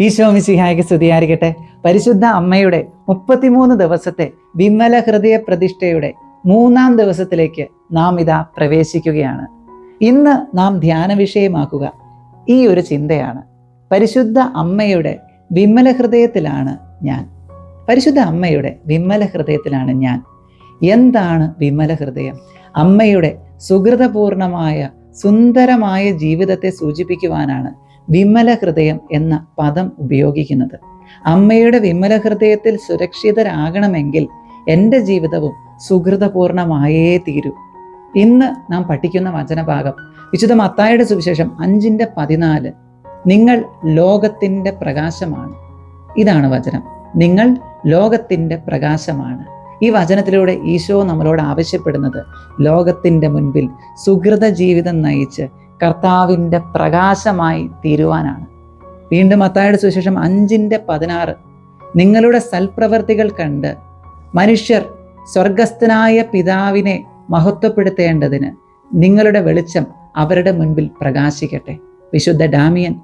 ഈശോ മിശിഹായ്ക്ക് സ്തുതിയായിരിക്കട്ടെ. പരിശുദ്ധ അമ്മയുടെ മുപ്പത്തിമൂന്ന് ദിവസത്തെ വിമല ഹൃദയ പ്രതിഷ്ഠയുടെ മൂന്നാം ദിവസത്തിലേക്ക് നാം ഇതാ പ്രവേശിക്കുകയാണ്. ഇന്ന് നാം ധ്യാന വിഷയമാക്കുക. ഈ ഒരു ചിന്തയാണ്. പരിശുദ്ധ അമ്മയുടെ വിമല ഹൃദയത്തിലാണ് ഞാൻ. പരിശുദ്ധ അമ്മയുടെ വിമല ഹൃദയത്തിലാണ് ഞാൻ. എന്താണ് വിമല ഹൃദയം? അമ്മയുടെ സുഹൃതപൂർണമായ സുന്ദരമായ ജീവിതത്തെ സൂചിപ്പിക്കുവാനാണ് വിമല ഹൃദയം എന്ന പദം ഉപയോഗിക്കുന്നത്. അമ്മയുടെ വിമല ഹൃദയത്തിൽ സുരക്ഷിതരാകണമെങ്കിൽ എന്റെ ജീവിതവും സുഹൃതപൂർണമായേ തീരൂ. ഇന്ന് നാം പഠിക്കുന്ന വചനഭാഗം വിശുദ്ധ മത്തായുടെ സുവിശേഷം അഞ്ചിന്റെ പതിനാല് നിങ്ങൾ ലോകത്തിന്റെ പ്രകാശമാണ്. ഇതാണ് വചനം. നിങ്ങൾ ലോകത്തിന്റെ പ്രകാശമാണ്. ഈ വചനത്തിലൂടെ ഈശോ നമ്മളോട് ആവശ്യപ്പെടുന്നത് ലോകത്തിന്റെ മുൻപിൽ സുഹൃത ജീവിതം നയിച്ച് കർത്താവിന്റെ പ്രകാശമായി തീരുവാനാണ്. വീണ്ടും മത്തായുടെ സുവിശേഷം അഞ്ചിന്റെ പതിനാറ്. നിങ്ങളുടെ സൽപ്രവർത്തികൾ കണ്ട് മനുഷ്യർ സ്വർഗസ്ഥനായ പിതാവിനെ മഹത്വപ്പെടുത്തേണ്ടതിന് നിങ്ങളുടെ വെളിച്ചം അവരുടെ മുൻപിൽ പ്രകാശിക്കട്ടെ. വിശുദ്ധ ഡാമിയൻ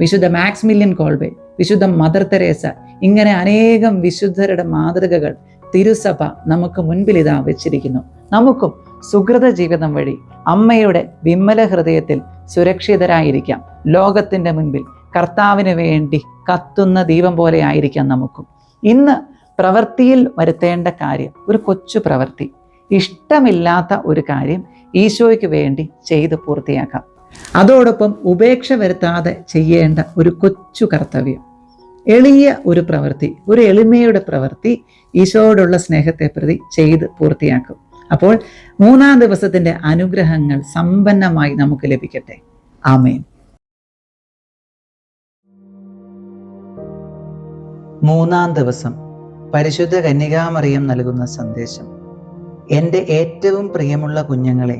വിശുദ്ധ മാക്സ്മില്യൻ കോൾബെ വിശുദ്ധ മദർ തെരേസ ഇങ്ങനെ അനേകം വിശുദ്ധരുടെ മാതൃകകൾ തിരുസഭ നമുക്ക് മുൻപിൽ ഇതാ വെച്ചിരിക്കുന്നു. നമുക്കും സുഹൃത ജീവിതം വഴി അമ്മയുടെ വിമ്മല ഹൃദയത്തിൽ സുരക്ഷിതരായിരിക്കാം. ലോകത്തിന്റെ മുൻപിൽ കർത്താവിന് വേണ്ടി കത്തുന്ന ദീപം പോലെ ആയിരിക്കാം നമുക്കും. ഇന്ന് പ്രവൃത്തിയിൽ വരുത്തേണ്ട കാര്യം ഒരു കൊച്ചു പ്രവൃത്തി. ഇഷ്ടമില്ലാത്ത ഒരു കാര്യം ഈശോയ്ക്ക് വേണ്ടി ചെയ്ത് പൂർത്തിയാക്കാം. അതോടൊപ്പം ഉപേക്ഷ വരുത്താതെ ചെയ്യേണ്ട ഒരു കൊച്ചു കർത്തവ്യം. എളിയ ഒരു പ്രവൃത്തി ഒരു എളിമയുടെ പ്രവൃത്തി ഈശോയോടുള്ള സ്നേഹത്തെ പ്രതി ചെയ്ത് പൂർത്തിയാക്കും. അപ്പോൾ മൂന്നാം ദിവസത്തിന്റെ അനുഗ്രഹങ്ങൾ സമ്പന്നമായി നമുക്ക് ലഭിക്കട്ടെ. ആമേൻ. മൂന്നാം ദിവസം പരിശുദ്ധ കന്യകാമറിയം നൽകുന്ന സന്ദേശം. എന്റെ ഏറ്റവും പ്രിയമുള്ള കുഞ്ഞുങ്ങളെ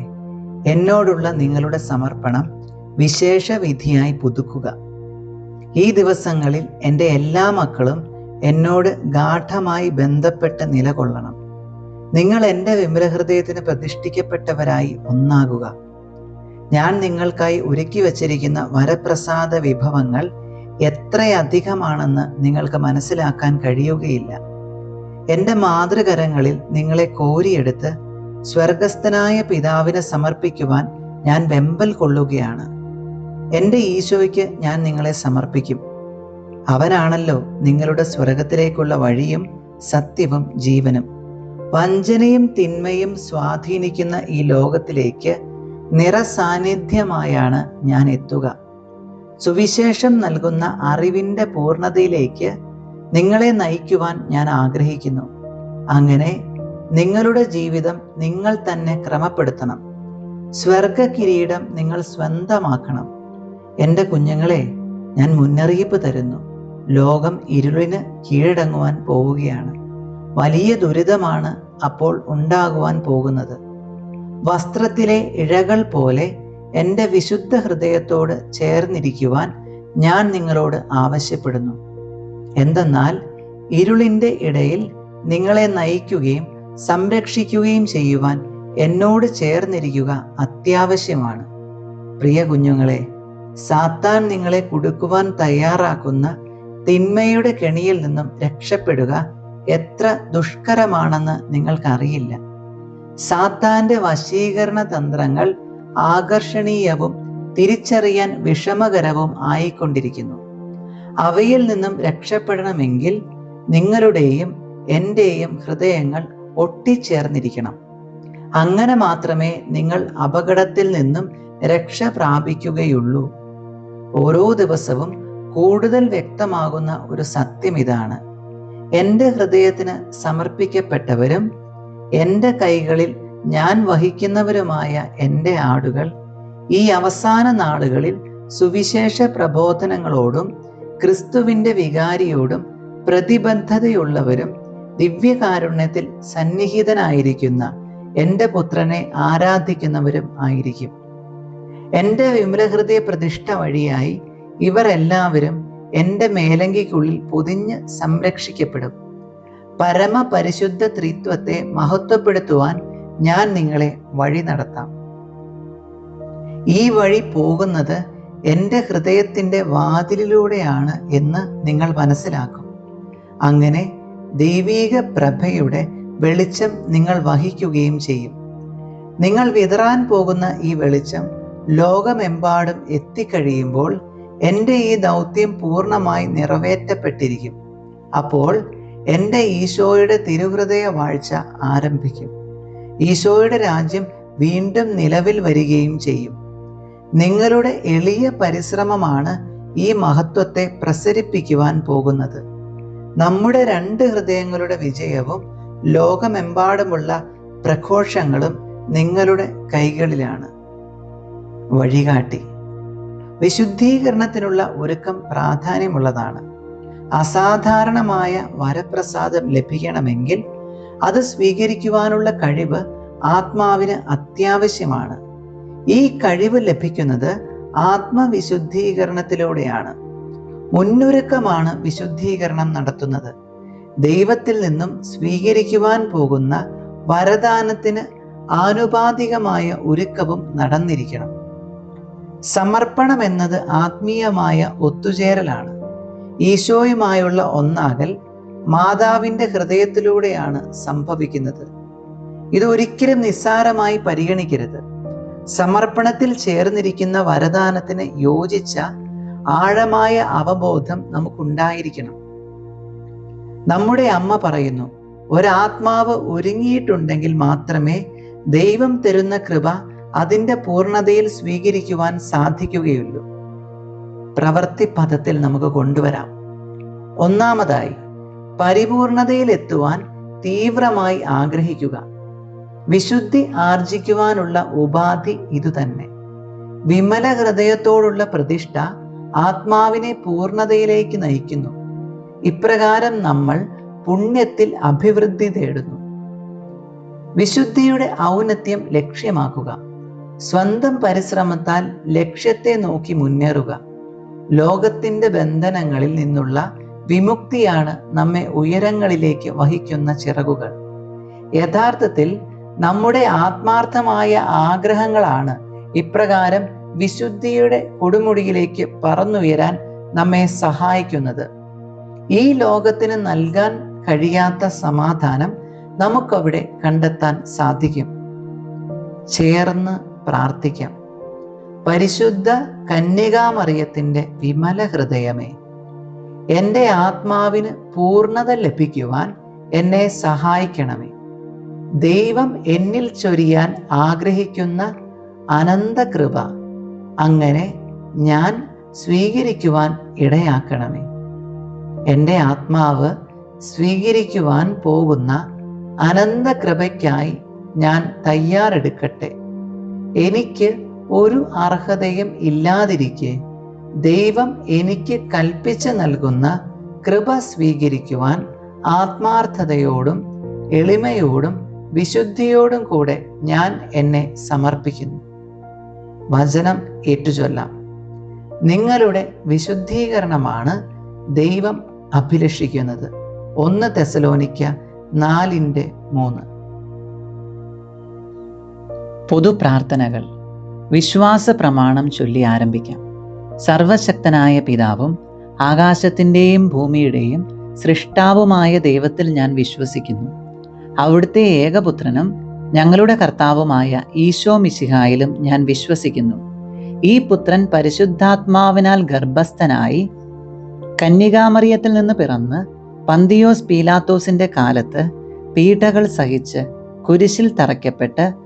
എന്നോടുള്ള നിങ്ങളുടെ സമർപ്പണം വിശേഷ വിധിയായി പുതുക്കുക. ഈ ദിവസങ്ങളിൽ എന്റെ എല്ലാ മക്കളും എന്നോട് ഗാഠമായി ബന്ധപ്പെട്ട് നിലകൊള്ളണം. നിങ്ങൾ എന്റെ വിമലഹൃദയത്തിന് പ്രതിഷ്ഠിക്കപ്പെട്ടവരായി ഒന്നാകുക. ഞാൻ നിങ്ങൾക്കായി ഒരുക്കി വച്ചിരിക്കുന്ന വരപ്രസാദ വിഭവങ്ങൾ എത്രയധികമാണെന്ന് നിങ്ങൾക്ക് മനസ്സിലാക്കാൻ കഴിയുകയില്ല. എന്റെ മാതൃകരങ്ങളിൽ നിങ്ങളെ കോരിയെടുത്ത് സ്വർഗസ്ഥനായ പിതാവിനെ സമർപ്പിക്കുവാൻ ഞാൻ വെമ്പൽ കൊള്ളുകയാണ്. എന്റെ ഈശോയ്ക്ക് ഞാൻ നിങ്ങളെ സമർപ്പിക്കും. അവനാണല്ലോ നിങ്ങളുടെ സ്വർഗത്തിലേക്കുള്ള വഴിയും സത്യവും ജീവനും. വഞ്ചനയും തിന്മയും സ്വാധീനിക്കുന്ന ഈ ലോകത്തിലേക്ക് നിറസാന്നിധ്യമായാണ് ഞാൻ എത്തുക. സുവിശേഷം നൽകുന്ന അറിവിന്റെ പൂർണതയിലേക്ക് നിങ്ങളെ നയിക്കുവാൻ ഞാൻ ആഗ്രഹിക്കുന്നു. അങ്ങനെ നിങ്ങളുടെ ജീവിതം നിങ്ങൾ തന്നെ ക്രമപ്പെടുത്തണം. സ്വർഗ കിരീടം നിങ്ങൾ സ്വന്തമാക്കണം. എന്റെ കുഞ്ഞുങ്ങളെ ഞാൻ മുന്നറിയിപ്പ് തരുന്നു. ലോകം ഇരുളിന് കീഴടങ്ങുവാൻ പോവുകയാണ്. വലിയ ദുരിതമാണ് അപ്പോൾ ഉണ്ടാകുവാൻ പോകുന്നത്. വസ്ത്രത്തിലെ ഇഴകൾ പോലെ എന്റെ വിശുദ്ധ ഹൃദയത്തോട് ചേർന്നിരിക്കുവാൻ ഞാൻ നിങ്ങളോട് ആവശ്യപ്പെടുന്നു. എന്തെന്നാൽ ഇരുളിന്റെ ഇടയിൽ നിങ്ങളെ നയിക്കുകയും സംരക്ഷിക്കുകയും ചെയ്യുവാൻ എന്നോട് ചേർന്നിരിക്കുക അത്യാവശ്യമാണ്. പ്രിയ കുഞ്ഞുങ്ങളെ സാത്താൻ നിങ്ങളെ കുടുക്കുവാൻ തയ്യാറാക്കുന്ന തിന്മയുടെ കെണിയിൽ നിന്നും രക്ഷപ്പെടുക എത്ര ദുഷ്കരമാണെന്ന് നിങ്ങൾക്കറിയില്ല. സാത്താന്റെ വശീകരണ തന്ത്രങ്ങൾ ആകർഷണീയവും തിരിച്ചറിയാൻ വിഷമകരവും ആയിക്കൊണ്ടിരിക്കുന്നു. അവയിൽ നിന്നും രക്ഷപ്പെടണമെങ്കിൽ നിങ്ങളുടെയും എന്റെയും ഹൃദയങ്ങൾ ഒട്ടിച്ചേർന്നിരിക്കണം. അങ്ങനെ മാത്രമേ നിങ്ങൾ അപകടത്തിൽ നിന്നും രക്ഷ പ്രാപിക്കുകയുള്ളൂ. ഓരോ ദിവസവും കൂടുതൽ വ്യക്തമാകുന്ന ഒരു സത്യം ഇതാണ്. എന്റെ ഹൃദയത്തിന് സമർപ്പിക്കപ്പെട്ടവരും എന്റെ കൈകളിൽ ഞാൻ വഹിക്കുന്നവരുമായ എന്റെ ആടുകൾ ഈ അവസാന നാളുകളിൽ സുവിശേഷ പ്രബോധനങ്ങളോടും ക്രിസ്തുവിന്റെ വികാരിയോടും പ്രതിബദ്ധതയുള്ളവരും ദിവ്യകാരുണ്യത്തിൽ സന്നിഹിതനായിരിക്കുന്ന എന്റെ പുത്രനെ ആരാധിക്കുന്നവരും ആയിരിക്കും. എന്റെ വിമലഹൃദയ പ്രതിഷ്ഠ വഴിയായി ഇവർ എല്ലാവരും എന്റെ മേലങ്കിക്കുള്ളിൽ പൊതിഞ്ഞ് സംരക്ഷിക്കപ്പെടും. പരമപരിശുദ്ധ ത്രിത്വത്തെ മഹത്വപ്പെടുത്തുവാൻ ഞാൻ നിങ്ങളെ വഴി നടത്താം. ഈ വഴി പോകുന്നത് എന്റെ ഹൃദയത്തിന്റെ വാതിലിലൂടെയാണ് എന്ന് നിങ്ങൾ മനസ്സിലാക്കും. അങ്ങനെ ദൈവീക പ്രഭയുടെ വെളിച്ചം നിങ്ങൾ വഹിക്കുകയും ചെയ്യും. നിങ്ങൾ വിതറാൻ പോകുന്ന ഈ വെളിച്ചം ലോകമെമ്പാടും എത്തിക്കഴിയുമ്പോൾ എന്റെ ഈ ദൗത്യം പൂർണമായി നിറവേറ്റപ്പെട്ടിരിക്കും. അപ്പോൾ എന്റെ ഈശോയുടെ തിരുഹൃദയ വാഴ്ച ആരംഭിക്കും. ഈശോയുടെ രാജ്യം വീണ്ടും നിലവിൽ വരികയും ചെയ്യും. നിങ്ങളുടെ എളിയ പരിശ്രമമാണ് ഈ മഹത്വത്തെ പ്രസരിപ്പിക്കുവാൻ പോകുന്നത്. നമ്മുടെ രണ്ട് ഹൃദയങ്ങളുടെ വിജയവും ലോകമെമ്പാടുമുള്ള പ്രഘോഷങ്ങളും നിങ്ങളുടെ കൈകളിലാണ്. വഴികാട്ടി. വിശുദ്ധീകരണത്തിനുള്ള ഒരുക്കം പ്രാധാന്യമുള്ളതാണ്. അസാധാരണമായ വരപ്രസാദം ലഭിക്കണമെങ്കിൽ അത് സ്വീകരിക്കുവാനുള്ള കഴിവ് ആത്മാവിന് അത്യാവശ്യമാണ്. ഈ കഴിവ് ലഭിക്കുന്നത് ആത്മവിശുദ്ധീകരണത്തിലൂടെയാണ്. മുന്നൊരുക്കമാണ് വിശുദ്ധീകരണം നടത്തുന്നത്. ദൈവത്തിൽ നിന്നും സ്വീകരിക്കുവാൻ പോകുന്ന വരദാനത്തിന് ആനുപാതികമായ ഒരുക്കവും നടന്നിരിക്കണം. സമർപ്പണം എന്നത് ആത്മീയമായ ഒത്തുചേരലാണ്. ഈശോയുമായുള്ള ഒന്നാകൽ മാതാവിന്റെ ഹൃദയത്തിലൂടെയാണ് സംഭവിക്കുന്നത്. ഇത് ഒരിക്കലും നിസ്സാരമായി പരിഗണിക്കരുത്. സമർപ്പണത്തിൽ ചേർന്നിരിക്കുന്ന വരദാനത്തിന് യോജിച്ച ആഴമായ അവബോധം നമുക്കുണ്ടായിരിക്കണം. നമ്മുടെ അമ്മ പറയുന്നു ഒരാത്മാവ് ഒരുങ്ങിയിട്ടുണ്ടെങ്കിൽ മാത്രമേ ദൈവം തരുന്ന കൃപ അതിന്റെ പൂർണതയിൽ സ്വീകരിക്കുവാൻ സാധിക്കുകയുള്ളൂ. പ്രവൃത്തി പദത്തിൽ നമുക്ക് കൊണ്ടുവരാം. ഒന്നാമതായി പരിപൂർണതയിൽ എത്തുവാൻ തീവ്രമായി ആഗ്രഹിക്കുക. വിശുദ്ധി ആർജിക്കുവാനുള്ള ഉപാധി ഇതുതന്നെ. വിമല ഹൃദയത്തോടുള്ള പ്രതിഷ്ഠ ആത്മാവിനെ പൂർണതയിലേക്ക് നയിക്കുന്നു. ഇപ്രകാരം നമ്മൾ പുണ്യത്തിൽ അഭിവൃദ്ധി തേടുന്നു. വിശുദ്ധിയുടെ ഔന്നത്യം ലക്ഷ്യമാക്കുക. സ്വന്തം പരിശ്രമത്താൽ ലക്ഷ്യത്തെ നോക്കി മുന്നേറുക. ലോകത്തിന്റെ ബന്ധനങ്ങളിൽ നിന്നുള്ള വിമുക്തിയാണ് നമ്മെ ഉയരങ്ങളിലേക്ക് വഹിക്കുന്ന ചിറകുകൾ. യഥാർത്ഥത്തിൽ നമ്മുടെ ആത്മാർത്ഥമായ ആഗ്രഹങ്ങളാണ് ഇപ്രകാരം വിശുദ്ധിയുടെ കൊടുമുടിയിലേക്ക് പറന്നുയരാൻ നമ്മെ സഹായിക്കുന്നത്. ഈ ലോകത്തിന് നൽകാൻ കഴിയാത്ത സമാധാനം നമുക്കവിടെ കണ്ടെത്താൻ സാധിക്കും. ചേർന്ന് പ്രാർത്ഥിക്കാം. പരിശുദ്ധ കന്യകാമറിയത്തിന്റെ വിമല ഹൃദയമേ എന്റെ ആത്മാവിന് പൂർണത ലഭിക്കുവാൻ എന്നെ സഹായിക്കണമേ. ദൈവം എന്നിൽ ചൊരിയാൻ ആഗ്രഹിക്കുന്ന അനന്ത കൃപ അങ്ങനെ ഞാൻ സ്വീകരിക്കുവാൻ ഇടയാക്കണമേ. എന്റെ ആത്മാവ് സ്വീകരിക്കുവാൻ പോകുന്ന അനന്ത കൃപയ്ക്കായി ഞാൻ തയ്യാറെടുക്കട്ടെ. എനിക്ക് ഒരു അർഹതയും ഇല്ലാതിരിക്കെ. ദൈവം എനിക്ക് കൽപ്പിച്ചു നൽകുന്ന കൃപ സ്വീകരിക്കുവാൻ ആത്മാർത്ഥതയോടും എളിമയോടും വിശുദ്ധിയോടും കൂടെ ഞാൻ എന്നെ സമർപ്പിക്കുന്നു. വചനം ഏറ്റുചൊല്ലാം. നിങ്ങളുടെ വിശുദ്ധീകരണമാണ് ദൈവം അഭിലഷിക്കുന്നത്. ഒന്ന് തെസലോനിക്ക നാലിന്റെ മൂന്ന്. പൊതുപ്രാർത്ഥനകൾ വിശ്വാസ പ്രമാണം ചൊല്ലി ആരംഭിക്കാം. സർവശക്തനായ പിതാവും ആകാശത്തിന്റെയും ഭൂമിയുടെയും സൃഷ്ടാവുമായ ദൈവത്തിൽ ഞാൻ വിശ്വസിക്കുന്നു. അവിടുത്തെ ഏകപുത്രനും ഞങ്ങളുടെ കർത്താവുമായ ഈശോ മിശിഹായിലും ഞാൻ വിശ്വസിക്കുന്നു. ഈ പുത്രൻ പരിശുദ്ധാത്മാവിനാൽ ഗർഭസ്ഥനായി കന്യകാമറിയത്തിൽ നിന്ന് പിറന്ന് പന്തിയോസ് പീലാത്തോസിന്റെ കാലത്ത് പീഠകൾ സഹിച്ച് കുരിശിൽ തറയ്ക്കപ്പെട്ട്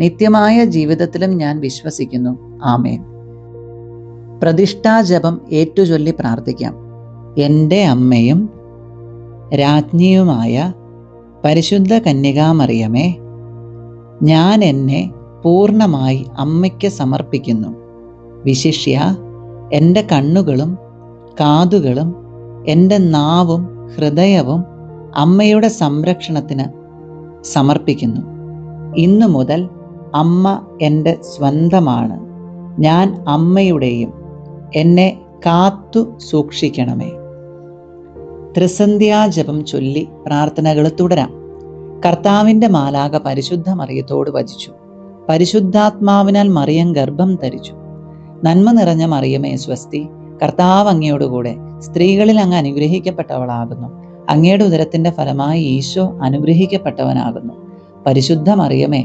നിത്യമായ ജീവിതത്തിലും ഞാൻ വിശ്വസിക്കുന്നു. ആമേൻ. പ്രതിഷ്ഠാജപം ഏറ്റുചൊല്ലി പ്രാർത്ഥിക്കാം. എന്റെ അമ്മയും രാജ്ഞിയുമായ പരിശുദ്ധ കന്യകാമറിയമേ ഞാൻ എന്നെ പൂർണമായി അമ്മയ്ക്ക് സമർപ്പിക്കുന്നു. വിശിഷ്യ എന്റെ കണ്ണുകളും കാതുകളും എന്റെ നാവും ഹൃദയവും അമ്മയുടെ സംരക്ഷണത്തിന് സമർപ്പിക്കുന്നു. ഇന്നു മുതൽ അമ്മ എന്റെ സ്വന്തമാണ്. ഞാൻ അമ്മയുടെയും എന്നെ കാത്തു സൂക്ഷിക്കണമേ. ത്രിസന്ധ്യാജപം ചൊല്ലി പ്രാർത്ഥനകൾ തുടരാം. കർത്താവിന്റെ മാലാക പരിശുദ്ധ മറിയത്തോട് വചിച്ചു. പരിശുദ്ധാത്മാവിനാൽ മറിയം ഗർഭം ധരിച്ചു. നന്മ നിറഞ്ഞ മറിയമേ സ്വസ്തി കർത്താവ് അങ്ങയോടുകൂടെ സ്ത്രീകളിൽ അങ്ങ് അനുഗ്രഹിക്കപ്പെട്ടവളാകുന്നു. അങ്ങയുടെ ഉദരത്തിന്റെ ഫലമായി ഈശോ അനുഗ്രഹിക്കപ്പെട്ടവനാകുന്നു. പരിശുദ്ധ മറിയമേ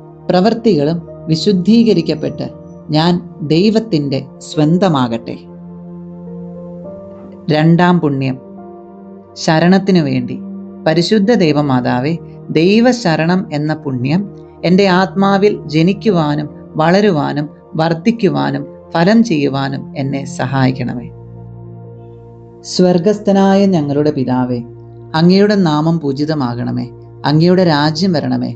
പ്രവൃത്തികളും വിശുദ്ധീകരിക്കപ്പെട്ട് ഞാൻ ദൈവത്തിന്റെ സ്വന്തമാകട്ടെ. രണ്ടാം പുണ്യം. ശരണത്തിനു വേണ്ടി. പരിശുദ്ധ ദൈവമാതാവെ ദൈവശരണം എന്ന പുണ്യം എന്റെ ആത്മാവിൽ ജനിക്കുവാനും വളരുവാനും വർദ്ധിക്കുവാനും ഫലം ചെയ്യുവാനും എന്നെ സഹായിക്കണമേ. സ്വർഗസ്ഥനായ ഞങ്ങളുടെ പിതാവേ അങ്ങയുടെ നാമം പൂജിതമാകണമേ. അങ്ങയുടെ രാജ്യം വരണമേ.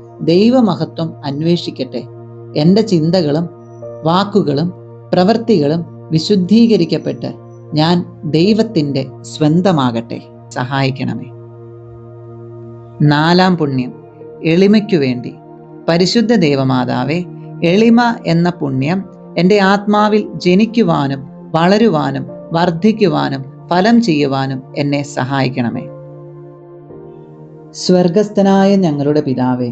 ദൈവമഹത്വം അന്വേഷിക്കട്ടെ. എന്റെ ചിന്തകളും വാക്കുകളും പ്രവൃത്തികളും വിശുദ്ധീകരിക്കപ്പെട്ട് ഞാൻ ദൈവത്തിന്റെ സ്വന്തമാകട്ടെ. സഹായിക്കണമേ. നാലാം പുണ്യം. എളിമയ്ക്കു വേണ്ടി. പരിശുദ്ധ ദേവമാതാവേ എളിമ എന്ന പുണ്യം എന്റെ ആത്മാവിൽ ജനിക്കുവാനും വളരുവാനും വർദ്ധിക്കുവാനും ഫലം ചെയ്യുവാനും എന്നെ സഹായിക്കണമേ. സ്വർഗസ്ഥനായ ഞങ്ങളുടെ പിതാവേ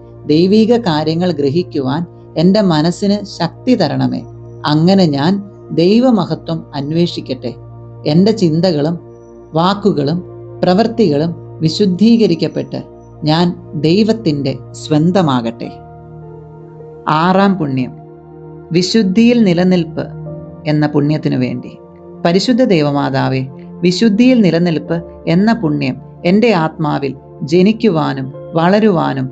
ദൈവീക കാര്യങ്ങൾ ഗ്രഹിക്കുവാൻ എന്റെ മനസ്സിന് ശക്തി തരണമേ. അങ്ങനെ ഞാൻ ദൈവമഹത്വം അന്വേഷിക്കട്ടെ. എന്റെ ചിന്തകളും വാക്കുകളും പ്രവൃത്തികളും വിശുദ്ധീകരിക്കപ്പെട്ട് ഞാൻ ദൈവത്തിന്റെ സ്വന്തമാകട്ടെ. ആറാം പുണ്യം. വിശുദ്ധിയിൽ നിലനിൽപ്പ് എന്ന പുണ്യത്തിനു വേണ്ടി. പരിശുദ്ധ ദേവമാതാവെ വിശുദ്ധിയിൽ നിലനിൽപ്പ് എന്ന പുണ്യം എന്റെ ആത്മാവിൽ ജനിക്കുവാനും വളരുവാനും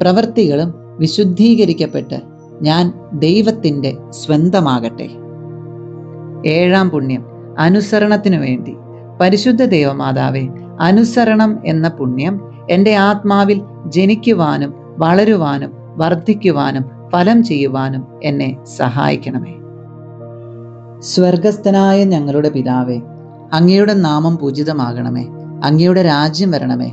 പ്രവൃത്തികളും വിശുദ്ധീകരിക്കപ്പെട്ട് ഞാൻ ദൈവത്തിന്റെ സ്വന്തമാകട്ടെ. ഏഴാം പുണ്യം അനുസരണത്തിനു വേണ്ടി. പരിശുദ്ധ ദേവമാതാവെ അനുസരണം എന്ന പുണ്യം എന്റെ ആത്മാവിൽ ജനിക്കുവാനും വളരുവാനും വർദ്ധിക്കുവാനും ഫലം ചെയ്യുവാനും എന്നെ സഹായിക്കണമേ. സ്വർഗസ്ഥനായ ഞങ്ങളുടെ പിതാവേ അങ്ങയുടെ നാമം പൂജിതമാകണമേ. അങ്ങയുടെ രാജ്യം വരണമേ.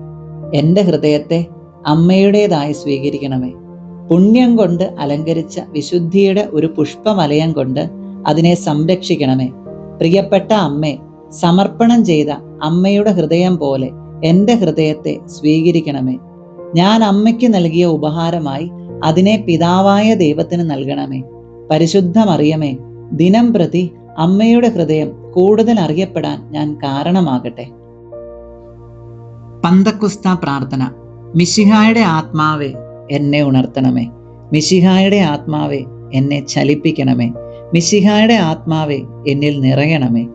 എന്റെ ഹൃദയത്തെ അമ്മയുടേതായി സ്വീകരിക്കണമേ. പുണ്യം കൊണ്ട് അലങ്കരിച്ച വിശുദ്ധിയുടെ ഒരു പുഷ്പമലയം കൊണ്ട് അതിനെ സംരക്ഷിക്കണമേ. പ്രിയപ്പെട്ട അമ്മേ സമർപ്പണം ചെയ്ത അമ്മയുടെ ഹൃദയം പോലെ എന്റെ ഹൃദയത്തെ സ്വീകരിക്കണമേ. ഞാൻ അമ്മയ്ക്ക് നൽകിയ ഉപഹാരമായി അതിനെ പിതാവായ ദൈവത്തിന് നൽകണമേ. പരിശുദ്ധ മറിയമേ ദിനം പ്രതി അമ്മയുടെ ഹൃദയം കൂടുതൽ അറിയപ്പെടാൻ ഞാൻ കാരണമാകട്ടെ. പന്തക്കുസ്ത പ്രാർത്ഥന. മിശിഹായുടെ ആത്മാവെ എന്നെ ഉണർത്തണമേ. മിശിഹായുടെ ആത്മാവെ എന്നെ ചലിപ്പിക്കണമേ. മിശിഹായുടെ ആത്മാവെ എന്നിൽ നിറയണമേ.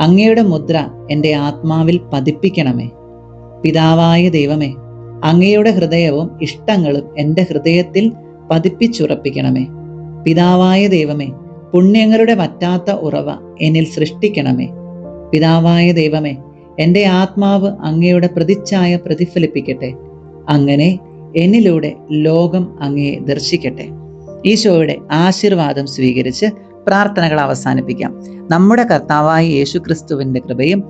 അങ്ങയുടെ മുദ്ര എന്റെ ആത്മാവിൽ പതിപ്പിക്കണമേ. പിതാവായ ദൈവമേ അങ്ങയുടെ ഹൃദയവും ഇഷ്ടങ്ങളും എന്റെ ഹൃദയത്തിൽ പതിപ്പിച്ചുറപ്പിക്കണമേ. പിതാവായ ദൈവമേ പുണ്യങ്ങളുടെ വറ്റാത്ത ഉറവ എന്നിൽ സൃഷ്ടിക്കണമേ. പിതാവായ ദൈവമേ എന്റെ ആത്മാവ് അങ്ങയുടെ പ്രതിച്ഛായ പ്രതിഫലിപ്പിക്കട്ടെ. അങ്ങനെ എന്നിലൂടെ ലോകം അങ്ങയെ ദർശിക്കട്ടെ. ഈശോയുടെ ആശീർവാദം സ്വീകരിച്ച് പ്രാർത്ഥനകൾ അവസാനിപ്പിക്കാം. നമ്മുടെ കർത്താവായ യേശു ക്രിസ്തുവിന്റെ കൃപയും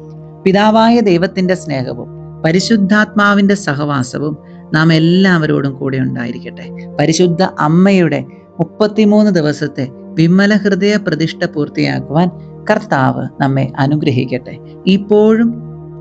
പിതാവായ ദൈവത്തിന്റെ സ്നേഹവും പരിശുദ്ധാത്മാവിന്റെ സഹവാസവും നാം എല്ലാവരോടും കൂടെ ഉണ്ടായിരിക്കട്ടെ. പരിശുദ്ധ അമ്മയുടെ മുപ്പത്തിമൂന്ന് ദിവസത്തെ വിമല ഹൃദയ പ്രതിഷ്ഠ പൂർത്തിയാക്കുവാൻ കർത്താവ് നമ്മെ അനുഗ്രഹിക്കട്ടെ. ഇപ്പോഴും